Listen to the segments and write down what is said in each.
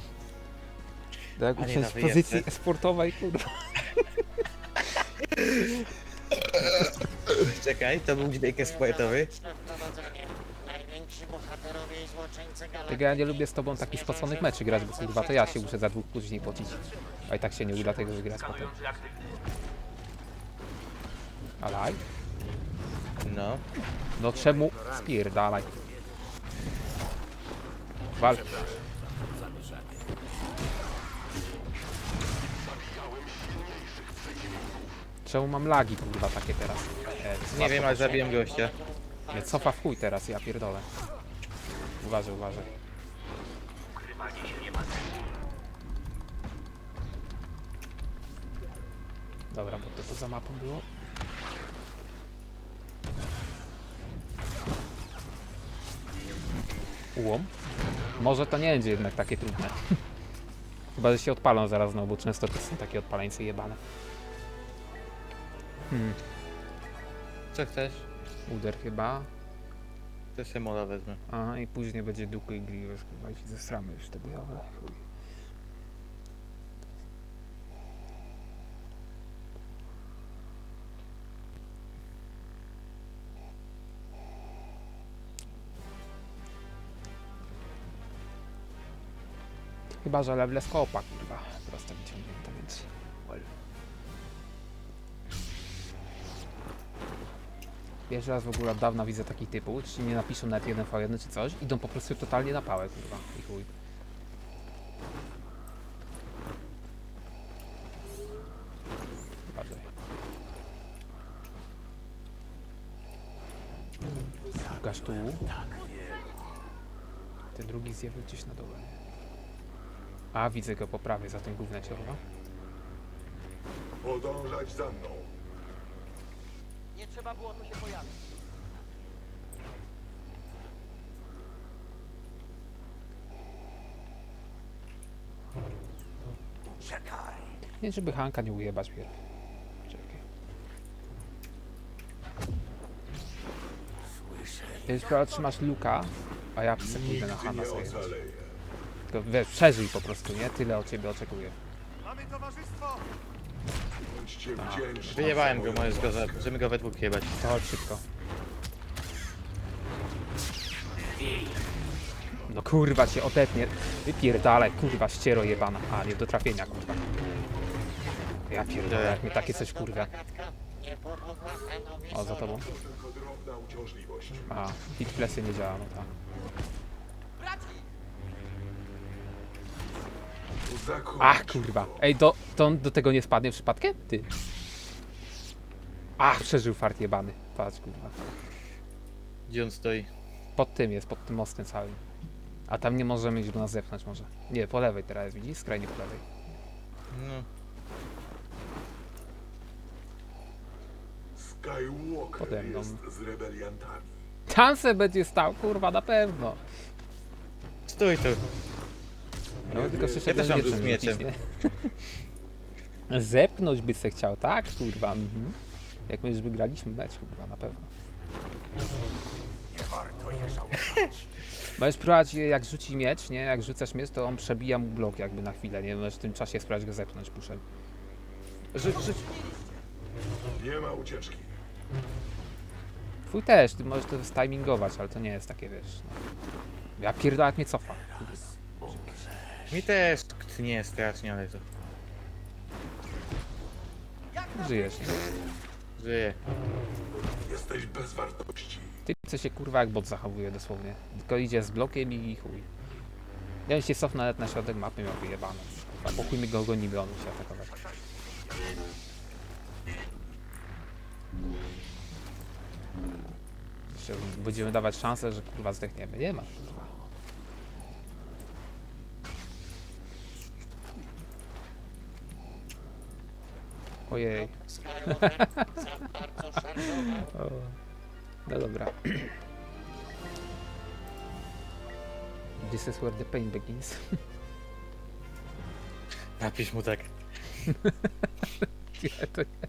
Tak, A nie usiąść na w pozycji wyjezdne. sportowej, kurwa. Czekaj, to był dźwięk sportowy. Najwięksi bohaterowie i złoczyńcy galaktyki. Tylko ja nie lubię z tobą takich spoconych meczy grać, bo kurwa to ja się muszę za dwóch później pocić. A i tak się nie uda tego wygrać potem. Alaj? No. No czemu? Spierdalaj. Wal. Czemu mam lagi kurwa takie teraz? E, Nie wiem, ale zabiłem gościa. Nie, cofa w chuj teraz, ja pierdolę. Uważaj, uważaj. Dobra, bo to, to za mapą było. Ułom? Może to nie będzie jednak takie trudne. Chyba, że się odpalą zaraz znowu, bo często to są takie odpaleńce jebane. Hmm, Co chcesz? uder chyba. To se mola wezmę. Aha, i później będzie Duke i Grievous, chyba i się zesramy już wtedy, ale chuj. Chyba, że level skopa, kurwa, Pierwszy raz w ogóle od dawna widzę taki typu, czy nie napiszą nawet 1 v 1 czy coś, idą po prostu totalnie na pałę, kurwa, i chuj. Łukasz tu. Ten drugi zjawia gdzieś na dole. A, widzę go po prawej, za tym gównem się chowa. Podążać za mną. Nie trzeba było tu się pojawić. Nie, żeby Hanka nie ujebać pierw. Czekaj. Jeśli sprawa trzymasz Luka, a ja sekundę na Hanna Nie sobie. Tylko wiesz, przeżyj po prostu, nie? Tyle od ciebie oczekuję. Bądźcie wdzięczni. Wyjebałem go, łaskę. za- możemy go we dwóch jebać. To chodź szybko. No kurwa cię odetnie. Wypierdalaj, kurwa, ściero jebana. A, nie do trafienia, kurwa. Ja pierdolę, jak mnie takie coś kurwa. O, za tobą. A, hit flesy nie działa, no tak. Ach, kurwa. Ej, do, to on do tego nie spadnie przypadkiem? Ty. Ach, przeżył fart jebany. Patrz, kurwa. Gdzie on stoi? Pod tym jest, pod tym mostem całym. A tam nie możemy iść do nas zepchnąć może. Nie, po lewej teraz jest, widzisz? Skrajnie po lewej. No. Skywalker Pode mną. jest z rebeliantami. Tam se będzie stał, kurwa, na pewno. Stój tu. No, tylko przyszedł też mam tu z mieczem? Zepnąć by se chciał, tak? Kurwa, mhm. Jak my już wygraliśmy mecz, kurwa, na pewno. Możesz spróbować, jak rzuci miecz, nie? Jak rzucasz miecz, to on przebija mu blok jakby na chwilę, nie? Możesz w tym czasie spróbować go zepchnąć puszem. Rzuć, rzuć. Nie ma ucieczki. Twój też, ty możesz to stimingować, ale to nie jest takie, wiesz, no. Ja pierdolę, jak mnie cofa. Mi też tnie strasznie, ale to Żyjesz, nie? żyje. Jesteś bez wartości. Ty co się kurwa jak bot zachowuje dosłownie. Tylko idzie z blokiem i chuj. Ja bym się cofnął nawet na środek mapy miał wyjebane. Kurwa, po chuj my go gonimy, on musi atakować. Jeszcze będziemy dawać szansę, że kurwa zdechniemy. Nie ma. Kurwa. Ojej. O. No dobra. This is where the pain begins. Napisz mu tak. Nie, to nie.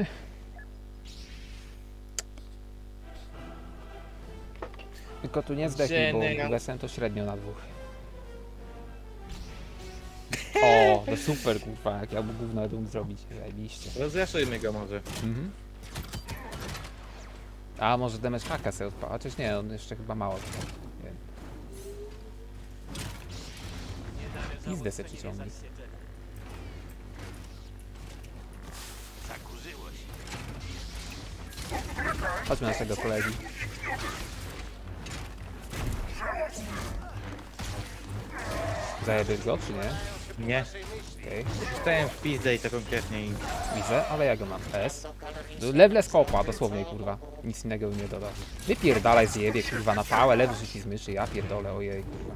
Ech. Tylko tu nie zdechnij, bo lesem to średnio na dwóch. O, to super kurwa, jak ja mógł gówno mógł zrobić, zajebiście. Rozraszujmy go może. Mhm. A może damage haka sobie odpala, chociaż nie, on jeszcze chyba mało. Nie wiem. Pizdę przyciągnij. Chodźmy na naszego kolegi. Zajebiesz go, czy nie? Nie. Okej, Stałem w pizdę i to konkretnie i... widzę, ale ja go mam. S. Kalorii Leble skopa, dosłownie kurwa. Nic innego bym nie dodał. Wypierdalaj zjebie kurwa na pałę, lewy przycisk myszy, ja pierdolę, ojej kurwa.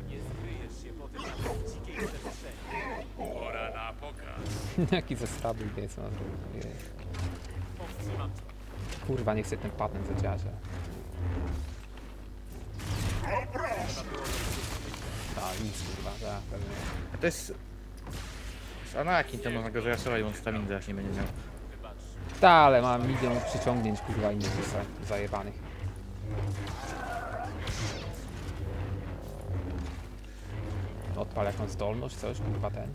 Jaki ze stabil jest, no. ojej. Kurwa, nie chcę ten patent zadziałać. ale- A, nic kurwa, tak, pewnie. To jest... Z Anakin to można go zraszować, bo on staminy zaraz nie będzie miał. Ta, ale mam milion przyciągnięć kurwa innych za- zajebanych. Odpal jakąś zdolność, coś, kurwa ten.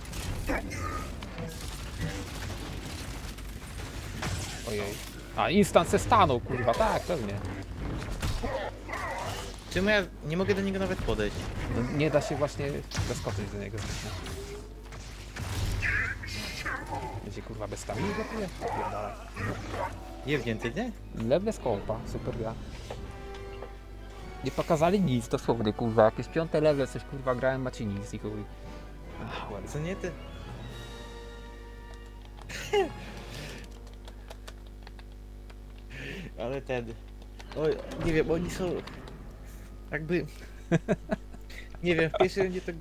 Ojej. A, instant se stanął, kurwa, tak, pewnie. Czemu ja nie mogę do niego nawet podejść? No, nie da się właśnie zaskoczyć do niego. Będzie kurwa bez? Pierdalaj. Jest więcej, nie? Level skopa, super gra. Nie pokazali nic, dosłownie kurwa, jakieś piąte level, coś kurwa grałem, macie nic i chuj. Ach, ładnie. Co nie ty? Ale ten... Oj, nie wiem, oni są... Jakby... Nie wiem, w pierwszej rundzie to